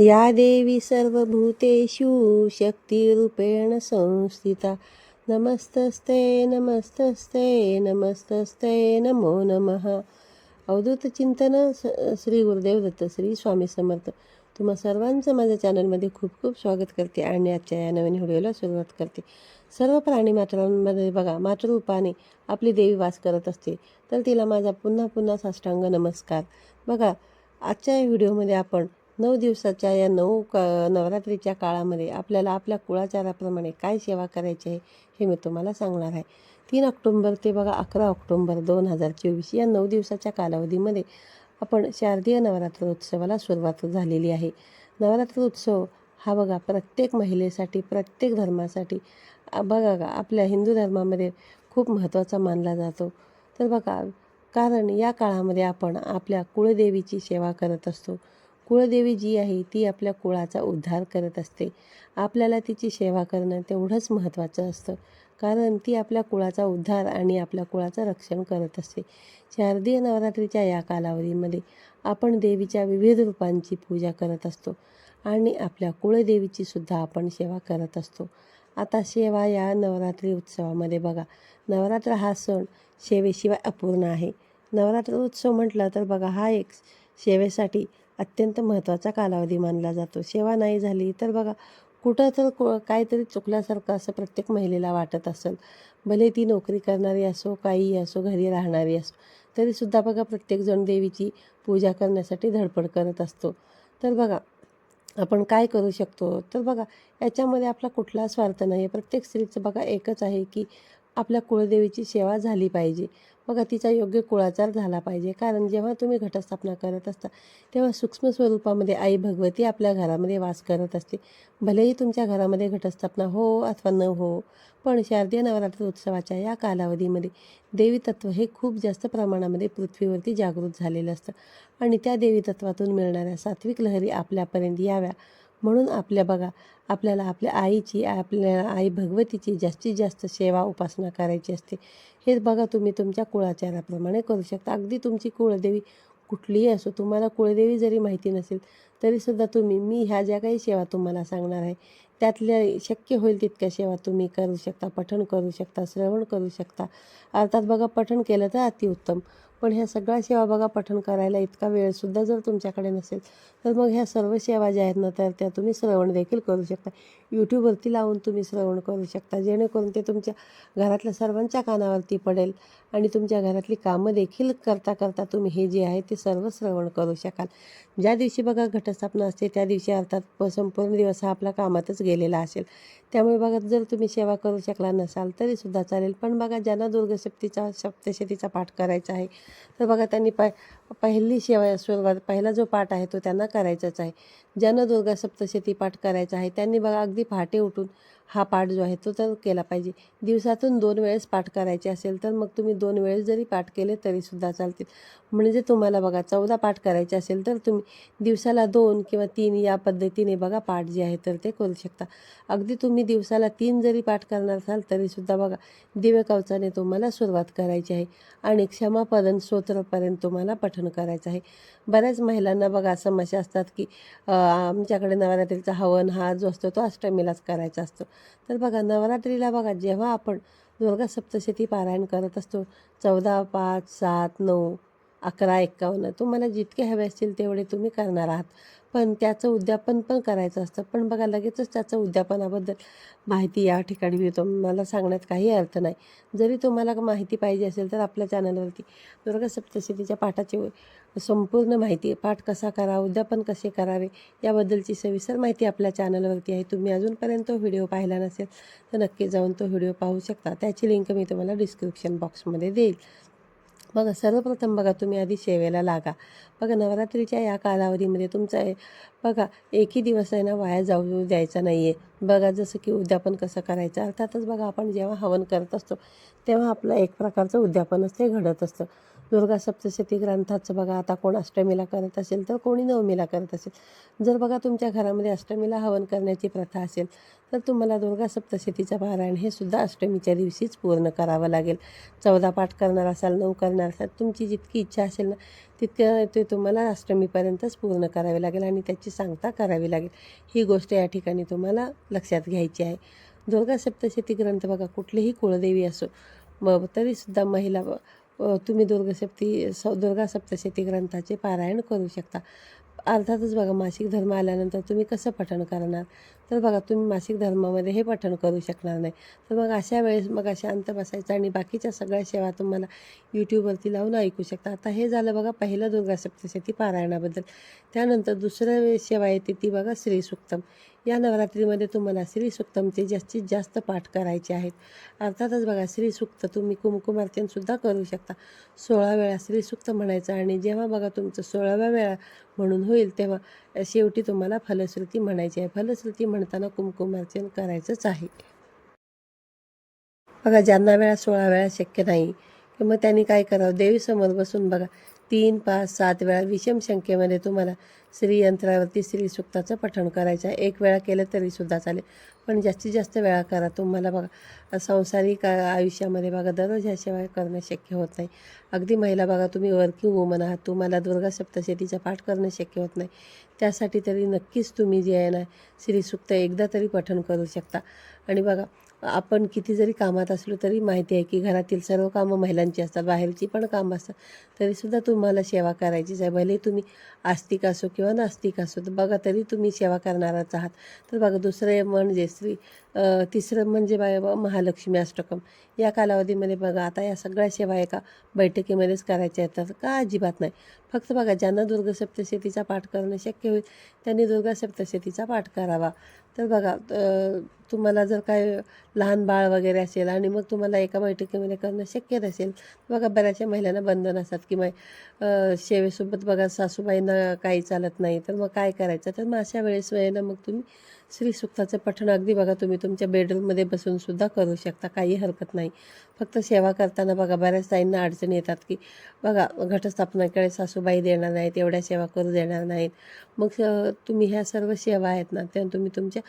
या देवी सर्वभूतेषु शक्तिरूपेण संस्थिता। नमस्तस्ते नमस्तस्ते नमस्तस्ते नमो नमः। अवधूत चिंतन स श्री गुरुदेव दत्त श्री स्वामी समर्थ। तुम्हा सर्वांचं माझ्या चॅनलमध्ये खूप खूप स्वागत करते आणि आजच्या या नवीन व्हिडिओला सुरुवात करते. सर्व प्राणी मात्रांमध्ये बघा मातृरूपाने आपली देवी वास करत असते तर तिला माझा पुन्हा पुन्हा साष्टांग नमस्कार. बघा आजच्या या व्हिडिओमध्ये आपण नऊ दिवसाच्या या नऊ क नवरात्रीच्या काळामध्ये आपल्याला आपल्या कुळाचाराप्रमाणे काय सेवा करायची आहे हे मी तुम्हाला सांगणार आहे. तीन ऑक्टोंबर ते बघा अकरा ऑक्टोंबर दोन हजार चोवीस या नऊ दिवसाच्या कालावधीमध्ये आपण शारदीय नवरात्र उत्सवाला सुरुवात झालेली आहे. नवरात्र उत्सव हा बघा प्रत्येक महिलेसाठी प्रत्येक धर्मासाठी बघा का आपल्या हिंदू धर्मामध्ये खूप महत्त्वाचा मानला जातो. तर बघा कारण या काळामध्ये आपण आपल्या कुळदेवीची सेवा करत असतो. कुळदेवी जी आहे ती आपल्या कुळाचा उद्धार करत असते. आपल्याला तिची सेवा करणं तेवढंच महत्त्वाचं असतं. कारण ती आपल्या कुळाचा उद्धार आणि आपल्या कुळाचं रक्षण करत असते. शारदीय नवरात्रीच्या या कालावधीमध्ये आपण देवीच्या विविध रूपांची पूजा करत असतो आणि आपल्या कुळदेवीची सुद्धा आपण सेवा करत असतो. आता सेवा या नवरात्री उत्सवामध्ये बघा. नवरात्र हा सण सेवेशिवाय अपूर्ण आहे. नवरात्र उत्सव म्हटलं तर बघा हा एक सेवेसाठी अत्यंत महत्त्वाचा कालावधी मानला जातो. सेवा नाही झाली तर बघा कुठं तर को काहीतरी चुकल्यासारखं असं प्रत्येक महिलेला वाटत असेल. भले ती नोकरी करणारी असो काही असो घरी राहणारी असो तरीसुद्धा बघा प्रत्येकजण देवीची पूजा करण्यासाठी धडपड करत असतो. तर बघा आपण काय करू शकतो? तर बघा याच्यामध्ये आपला कुठला स्वार्थ नाही आहे प्रत्येक स्त्रीचं बघा एकच आहे की आपल्या कुळदेवीची सेवा झाली पाहिजे. बघा तिचा योग्य कुळाचार झाला पाहिजे. कारण जेव्हा तुम्ही घटस्थापना करत असता तेव्हा सूक्ष्म स्वरूपामध्ये आई भगवती आपल्या घरामध्ये वास करत असते. भलेही तुमच्या घरामध्ये घटस्थापना हो अथवा न हो पण शारदीय नवरात्र उत्सवाच्या या कालावधीमध्ये देवी तत्व हे खूप जास्त प्रमाणामध्ये पृथ्वीवरती जागृत झालेलं असतं. आणि त्या देवी तत्वातून मिळणाऱ्या सात्विक लहरी आपल्यापर्यंत याव्या म्हणून आपल्या बघा आपल्याला आपल्या आईची आपल्या आई भगवतीची जास्तीत जास्त सेवा उपासना करायची असते. हे बघा तुम्ही तुमच्या कुळाचाराप्रमाणे करू शकता. अगदी तुमची कुळदेवी कुठलीही असो तुम्हाला कुळदेवी जरी माहिती नसेल तरीसुद्धा तुम्ही मी ह्या ज्या काही सेवा तुम्हाला सांगणार आहे त्यातल्या शक्य होईल तितक्या सेवा तुम्ही करू शकता पठण करू शकता श्रवण करू शकता. अर्थात बघा पठण केलं तर अतिउत्तम. पण ह्या सगळ्या सेवा बघा पठण करायला इतका वेळसुद्धा जर तुमच्याकडे नसेल तर मग ह्या सर्व सेवा ज्या आहेत ना तर त्या तुम्ही श्रवण देखील करू शकता. यूट्यूबवरती लावून तुम्ही श्रवण करू शकता जेणेकरून ते तुमच्या घरातल्या सर्वांच्या कानावरती पडेल. आणि तुमच्या घरातली कामं देखील करता करता तुम्ही हे जे आहे ते सर्व श्रवण करू शकाल. ज्या दिवशी बघा घटस्थापना असते त्या दिवशी अर्थात प- संपूर्ण दिवस हा आपला कामातच गेलेला असेल. त्यामुळे बघा जर तुम्ही सेवा करू शकला नसाल तरीसुद्धा चालेल. पण बघा ज्यांना दुर्गसप्तीचा सप्तशतीचा पाठ करायचा आहे तर बघा त्यांनी प पहिली सेवा सुरुवात पहिला जो पाठ आहे तो त्यांना करायचाच आहे. ज्यांना दुर्गा सप्तशती पाठ करायचा आहे त्यांनी बघा अगदी पहाटे उठून हा पाठ जो आहे तो तर केला पाहिजे. दिवसातून दोन वेळेस पाठ करायचे असेल तर मग तुम्ही दोन वेळेस जरी पाठ केले तरीसुद्धा चालतील. म्हणजे तुम्हाला बघा चौदा पाठ करायचे असेल तर तुम्ही दिवसाला दोन किंवा तीन या पद्धतीने बघा पाठ जे आहे तर ते करू शकता. अगदी तुम्ही दिवसाला तीन जरी पाठ करणार असाल तरीसुद्धा बघा दिव्यकवचाने तुम्हाला सुरुवात करायची आहे आणि क्षमापदन स्तोत्रपर्यंत तुम्हाला पठण करायचं आहे. बऱ्याच महिलांना बघा समस्या असतात की आमच्याकडे नवरात्रीचा हवन हा जो असतो तो अष्टमीलाच करायचा असतो. तर बघा नवरात्रीला बघा जेव्हा आपण दुर्गा सप्तशती पारायण करत असतो चौदा पाच सात नऊ अकरा एक्कावन्न तुम्हाला जितके हवे असतील तेवढे तुम्ही करणार आहात. पण त्याचं उद्यापन पण करायचं असतं. पण बघा लगेचच त्याचं उद्यापनाबद्दल माहिती या ठिकाणी मिळतो. मला सांगण्यात काही अर्थ नाही. जरी तुम्हाला माहिती पाहिजे असेल तर आपल्या चॅनलवरती दुर्गा सप्तशतीच्या पाठाची संपूर्ण माहिती पाठ कसा करा उद्यापन कसे करावे याबद्दलची सविस्तर माहिती आपल्या चॅनलवरती आहे. तुम्ही अजूनपर्यंत तो व्हिडिओ पाहिला नसेल तर नक्की जाऊन तो व्हिडिओ पाहू शकता. त्याची लिंक मी तुम्हाला डिस्क्रिप्शन बॉक्समध्ये देईल. बघा सर्वप्रथम बघा तुम्ही आधी सेवेला लागा. बघा नवरात्रीच्या या कालावधीमध्ये तुमचा बघा एकही दिवस आहे ना वाया जाऊ द्यायचा नाही आहे बघा जसं की उद्यापन कसं करायचं अर्थातच बघा आपण जेव्हा हवन करत असतो तेव्हा आपलं एक प्रकारचं उद्यापनच ते घडत असतं. दुर्गा सप्तशती ग्रंथाचं बघा आता कोण अष्टमीला करत असेल तर कोणी नवमीला करत असेल. जर बघा तुमच्या घरामध्ये अष्टमीला हवन करण्याची प्रथा असेल तर तुम्हाला दुर्गा सप्तशतीचं पारायण हे सुद्धा अष्टमीच्या दिवशीच पूर्ण करावं लागेल. चौदा पाठ करणार असाल नऊ करणार असाल तुमची जितकी इच्छा असेल ना तितकं ते तुम्हाला अष्टमीपर्यंतच पूर्ण करावे लागेल आणि त्याची सांगता करावी लागेल. ही गोष्ट या ठिकाणी तुम्हाला लक्षात घ्यायची आहे. दुर्गा सप्तशती ग्रंथ बघा कुठलीही कुळदेवी असो मग तरीसुद्धा महिला तुम्ही दुर्गसप्ती स दुर्गा सप्तशती ग्रंथाचे पारायण करू शकता. अर्थातच बघा मासिक धर्म आल्यानंतर तुम्ही कसं पठण करणार? तर बघा तुम्ही मासिक धर्मामध्ये हे पठण करू शकणार नाही. तर मग अशा वेळेस मग शांत बसायचं आणि बाकीच्या सगळ्या सेवा तुम्हाला यूट्यूबवरती लावून ऐकू शकता. आता हे झालं बघा पहिलं दुर्गा सप्तशती पारायणाबद्दल. त्यानंतर दुसऱ्या सेवा येते ती बघा श्री सुक्तम. या नवरात्रीमध्ये तुम्हाला श्री सुक्तमचे जास्तीत जास्त पाठ करायचे आहेत. अर्थातच बघा श्री सुक्त तुम्ही कुमकुमार्चनसुद्धा करू शकता. सोळा वेळा श्री सुक्त म्हणायचं आणि जेव्हा बघा तुमचं सोळाव्या वेळा म्हणून होईल तेव्हा शेवटी तुम्हाला फलश्रुती म्हणायची आहे. फलश्रुती म्हणताना कुमकुमार्चन करायचंच आहे. बघा ज्यांना वेळा सोळा वेळा शक्य नाही की मग त्यांनी काय करावं? देवीसमोर बसून बघा. तीन पाच सात वेळा विषम संख्येमध्ये तुम्हाला श्रीयंत्रावरती श्री सुक्ताचं पठण करायचं आहे. एक वेळा केलं तरीसुद्धा चालेल. पण जास्तीत जास्त वेळा करा. तुम्हाला बघा सांसारिक आयुष्यामध्ये बघा दररोज ह्याशिवाय करणं शक्य होत नाही. अगदी महिला बघा तुम्ही वर्किंग वुमन आहात. तुम्हाला दुर्गा सप्तशतीचा पाठ करणं शक्य होत नाही. त्यासाठी तरी नक्कीच तुम्ही जे आहे ना श्री सुक्त एकदा तरी पठण करू शकता. आणि बघा आपण किती जरी कामात असलो तरी माहिती आहे की घरातील सर्व कामं महिलांची असतात बाहेरची पण कामं असतात. तरीसुद्धा तुम्हाला सेवा करायचीच आहे. भले तुम्ही आस्तिक असो किंवा नास्तिक असो तर बघा तरी तुम्ही सेवा करणारच आहात. तर बघा दुसरं म्हणजे स्त्री तिसरं म्हणजे बाय महालक्ष्मी अष्टकम. या कालावधीमध्ये बघा आता या सगळ्या सेवा एका बैठकीमध्येच करायच्या येतात का अजिबात नाही. फक्त बघा ज्यांना दुर्गा सप्तशतीचा पाठ करणं शक्य होईल त्यांनी दुर्गा सप्तशतीचा पाठ करावा. तर बघा तुम्हाला जर काय लहान बाळ वगैरे असेल आणि मग तुम्हाला एका बैठकीमध्ये करणं शक्य नसेल बघा बऱ्याचशा महिलांना बंधन असतात की मग सेवेसोबत बघा सासूबाईंना काही चालत नाही तर मग काय करायचं? तर मग अशा वेळेस वेळेला मग तुम्ही श्री सुक्ताचं पठण अगदी बघा तुम्ही तुमच्या बेडरूममध्ये बसून सुद्धा करू शकता काही हरकत नाही. फक्त सेवा करताना बघा बऱ्याच ताईंना अडचणी येतात की बघा घटस्थापनाकडे सासूबाई देणार नाहीत एवढ्या सेवा करू देणार नाहीत. मग तुम्ही ह्या सर्व सेवा आहेत ना त्या तुम्ही तुमच्या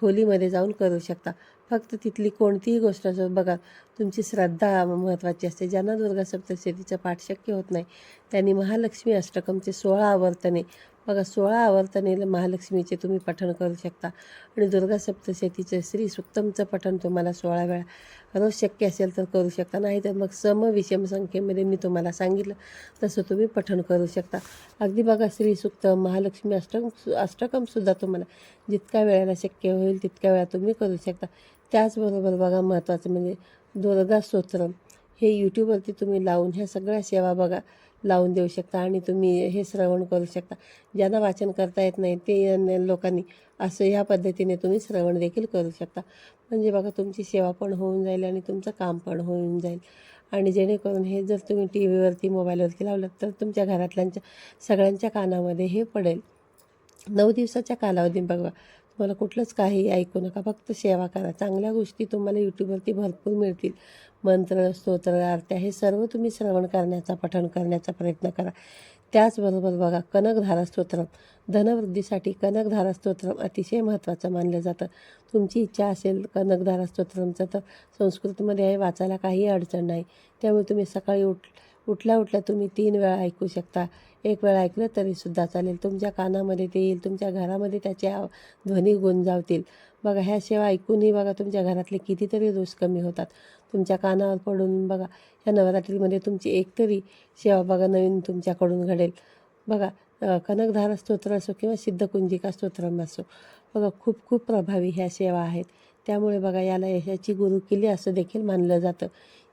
खोलीमध्ये जाऊन करू शकता. फक्त तिथली कोणतीही गोष्ट असो बघा तुमची श्रद्धा महत्त्वाची असते. ज्यांना दुर्गा सप्तशतीचा पाठ शक्य होत नाही त्यांनी महालक्ष्मी अष्टकमचे सोळा आवर्तने बघा सोळा आवर्तने महालक्ष्मीचे तुम्ही पठण करू शकता. आणि दुर्गा सप्तशतीचं श्री सुक्तमचं पठण तुम्हाला सोळा वेळा रोज शक्य असेल तर करू शकता. नाही तर मग सम विषम संख्येमध्ये मी तुम्हाला सांगितलं तसं तुम्ही पठण करू शकता. अगदी बघा श्री सुक्तम महालक्ष्मी अष्टकम अष्टकमसुद्धा तुम्हाला जितक्या वेळेला शक्य होईल तितक्या वेळा तुम्ही करू शकता. त्याचबरोबर बघा महत्त्वाचं म्हणजे दुर्गा स्तोत्रम हे यूट्यूबवरती तुम्ही लावून ह्या सगळ्या सेवा बघा लावून देऊ शकता आणि तुम्ही हे श्रवण करू शकता. ज्यांना वाचन करता येत नाही ते लोकांनी असं ह्या पद्धतीने तुम्ही श्रवण देखील करू शकता. म्हणजे बघा तुमची सेवा पण होऊन जाईल आणि तुमचं काम पण होऊन जाईल. आणि जेणेकरून हे जर तुम्ही टी व्हीवरती मोबाईलवरती लावलं तर तुमच्या घरातल्यांच्या सगळ्यांच्या कानामध्ये हे पडेल. नऊ दिवसाच्या कालावधीत बघा तुम्हाला कुठलंच काही ऐकू नका. फक्त सेवा करा. चांगल्या गोष्टी तुम्हाला यूट्यूबवरती भरपूर मिळतील. मंत्र स्तोत्र आरत्या हे सर्व तुम्ही श्रवण करण्याचा पठण करण्याचा प्रयत्न करा. त्याचबरोबर बघा कनकधारा स्तोत्रम. धनवृद्धीसाठी कनकधारा स्तोत्रम अतिशय महत्त्वाचं मानलं जातं. तुमची इच्छा असेल कनकधारा स्तोत्रमचं तर संस्कृतमध्ये आहे वाचायला काही अडचण नाही. त्यामुळे तुम्ही सकाळी उठ उठल्या उठल्या तुम्ही तीन वेळा ऐकू शकता. एक वेळ ऐकलं तरीसुद्धा चालेल. तुमच्या कानामध्ये ते येईल तुमच्या घरामध्ये त्याचे ध्वनी गुंजावतील. बघा ह्या सेवा ऐकूनही बघा तुमच्या घरातले कितीतरी दोष कमी होतात. तुमच्या कानावर पडून बघा ह्या नवरात्रीमध्ये तुमची एकतरी सेवा बघा नवीन तुमच्याकडून घडेल. बघा कनकधार कनकधारा स्तोत्र असो किंवा सिद्धकुंजिका स्तोत्रम असो बघा खूप खूप प्रभावी ह्या सेवा आहेत. त्यामुळे बघा याला यशाची गुरुकिल्ली असं देखील मानलं जातं.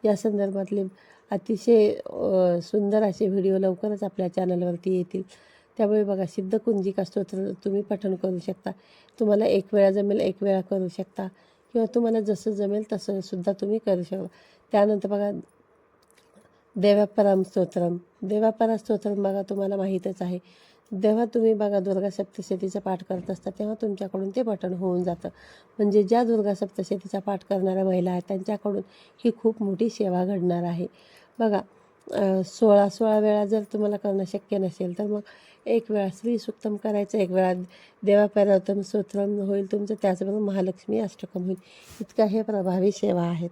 या संदर्भातले अतिशय सुंदर असे व्हिडिओ लवकरच आपल्या चॅनलवरती येतील. त्यामुळे बघा सिद्ध कुंजिका स्तोत्र तुम्ही पठण करू शकता. तुम्हाला एक वेळा जमेल एक वेळा करू शकता. किंवा तुम्हाला जसं जमेल तसं सुद्धा तुम्ही करू शकता. त्यानंतर बघा देवापराम स्तोत्रम. देवापरा स्तोत्रम बघा तुम्हाला माहीतच आहे. जेव्हा तुम्ही बघा दुर्गा सप्तशतीचा पाठ करत असता तेव्हा तुमच्याकडून ते पठण होऊन जातं. म्हणजे ज्या दुर्गा सप्तशतीचा पाठ करणाऱ्या महिला आहेत त्यांच्याकडून ही खूप मोठी सेवा घडणार आहे. बघा सोळा सोळा वेळा जर तुम्हाला करणं शक्य नसेल तर मग एक वेळा श्री सुक्तम करायचं एक वेळा देवापरावतम स्तोत्रम होईल तुमचं त्याचबरोबर महालक्ष्मी अष्टकम होईल. इतका हे प्रभावी सेवा आहेत.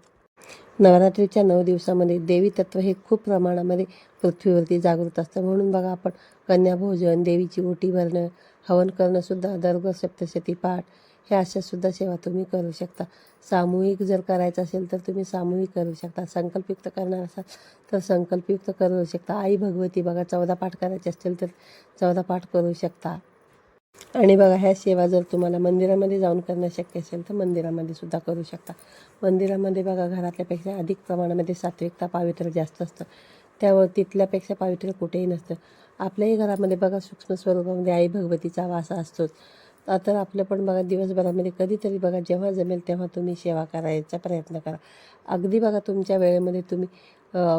नवरात्रीच्या नऊ दिवसामध्ये देवी तत्व हे खूप प्रमाणामध्ये पृथ्वीवरती जागृत असतं. म्हणून बघा आपण कन्याभोजन देवीची ओटी भरणं हवन करणंसुद्धा दर्ग सप्तशती पाठ ह्या अशासुद्धा सेवा तुम्ही करू शकता. सामूहिक जर करायचं असेल तर तुम्ही सामूहिक करू शकता. संकल्पयुक्त करणार असाल तर संकल्पयुक्त करू शकता. आई भगवती बघा चौदा पाठ करायचे असतील तर चौदा पाठ करू शकता. आणि बघा ह्या सेवा जर तुम्हाला मंदिरामध्ये जाऊन करणं शक्य असेल तर मंदिरामध्ये सुद्धा करू शकता. मंदिरामध्ये बघा घरातल्यापेक्षा अधिक प्रमाणामध्ये सात्विकता पावित्र्य जास्त असतं. त्यावर तिथल्यापेक्षा पावित्र्य कुठेही नसतं. आपल्याही घरामध्ये बघा सूक्ष्म स्वरूपामध्ये आई भगवतीचा वास असतोच. तर आपलं पण बघा दिवसभरामध्ये कधीतरी बघा जेव्हा जमेल तेव्हा तुम्ही सेवा करायचा प्रयत्न करा. अगदी बघा तुमच्या वेळेमध्ये तुम्ही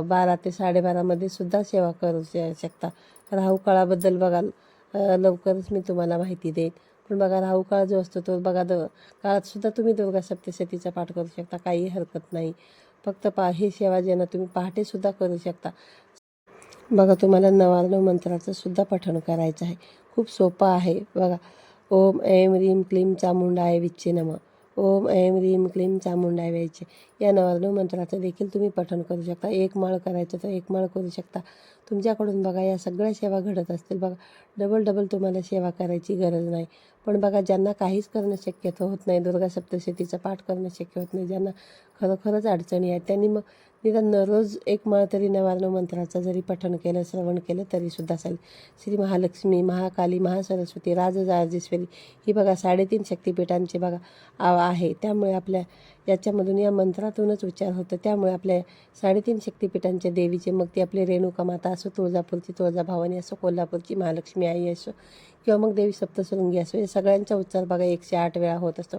बारा ते साडेबारामध्ये सुद्धा सेवा करू शकता. राहू काळाबद्दल बघाल लवकरच मी तुम्हाला माहिती देईन. पण बघा राहू काळ जो असतो तो बघा द काळातसुद्धा तुम्ही दुर्गा सप्तशतीचा पाठ करू शकता. काही हरकत नाही. फक्त पा हे सेवा जेना तुम्ही पहाटेसुद्धा करू शकता. बघा तुम्हाला नवार्णव मंत्राचं सुद्धा पठण करायचं आहे. खूप सोपं आहे. बघा ओम ऐं रीम क्लीं चामुंडाय विच्चे नम. ओम ऐं रीम क्लीं चामुंडाय व्यायचे या नवार्णव मंत्राचं देखील तुम्ही पठण करू शकता. एक माळ करायचं तर एक माळ करू शकता. तुमच्याकडून बघा या सगळ्या सेवा घडत असतील. बघा डबल डबल तुम्हाला सेवा करायची गरज नाही. पण बघा ज्यांना काहीच करणं शक्यतो होत नाही दुर्गा सप्तशतीचा पाठ करणं शक्य होत नाही ज्यांना खरोखरच अडचणी आहेत. त्यांनी मग निदान रोज एक माळ तरी नवार्णव मंत्राचं जरी पठण केलं श्रवण केलं तरीसुद्धा चालेल. श्री महालक्ष्मी महाकाली महासरस्वती राजराजेश्वरी ही बघा साडेतीन शक्तिपीठांची बघा आव आहे. त्यामुळे आपल्या याच्यामधून या मंत्रातूनच उच्चार होतो. त्यामुळे आपल्या साडेतीन शक्तिपीठांच्या देवीचे मग ती आपली रेणुका माता असो तुळजापूरची तुळजाभवानी असो कोल्हापूरची महालक्ष्मी आई असो किंवा मग देवी सप्तसुरुंगी असो या सगळ्यांचा उच्चार बघा एकशे आठ वेळा होत असतो.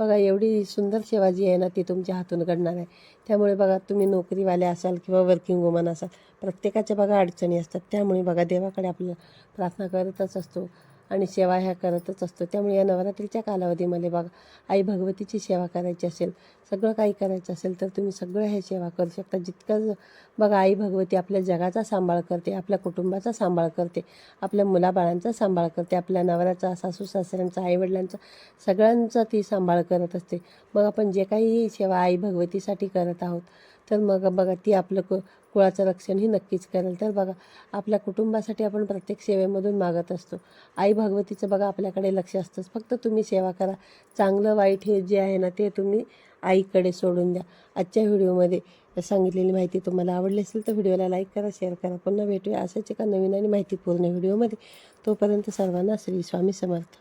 बघा एवढी सुंदर सेवा जी आहे ना ती तुमच्या हातून घडणार आहे. त्यामुळे बघा तुम्ही नोकरीवाले असाल किंवा वर्किंग वुमन असाल प्रत्येकाच्या बघा अडचणी असतात. त्यामुळे बघा देवाकडे आपल्याला प्रार्थना करतच असतो. आणि सेवा ह्या करतच असतो. त्यामुळे या नवरात्रीच्या कालावधीमध्ये बघा आई भगवतीची सेवा करायची असेल सगळं काही करायचं असेल तर तुम्ही सगळं ह्या सेवा करू शकता. जितकं बघा आई भगवती आपल्या जगाचा सांभाळ करते आपल्या कुटुंबाचा सांभाळ करते आपल्या मुलाबाळांचा सांभाळ करते आपल्या नवऱ्याचा सासू सासऱ्यांचा आईवडिलांचा सगळ्यांचा ती सांभाळ करत असते. मग आपण जे काही सेवा आई भगवतीसाठी करत आहोत तर मग बघा ती आपलं कु कुळाचं रक्षणही नक्कीच करेल. तर बघा आपल्या कुटुंबासाठी आपण प्रत्येक सेवेमधून मागत असतो. आई भगवतीचं बघा आपल्याकडे लक्ष असतंच. फक्त तुम्ही सेवा करा. चांगलं वाईट हे जे आहे ना ते तुम्ही आईकडे सोडून द्या. आजच्या व्हिडिओमध्ये सांगितलेली माहिती तुम्हाला आवडली असेल तर व्हिडिओला लाईक करा शेअर करा. पुन्हा भेटूया अशाच एका नवीन आणि माहितीपूर्ण व्हिडिओमध्ये. तोपर्यंत सर्वांना श्री स्वामी समर्थ.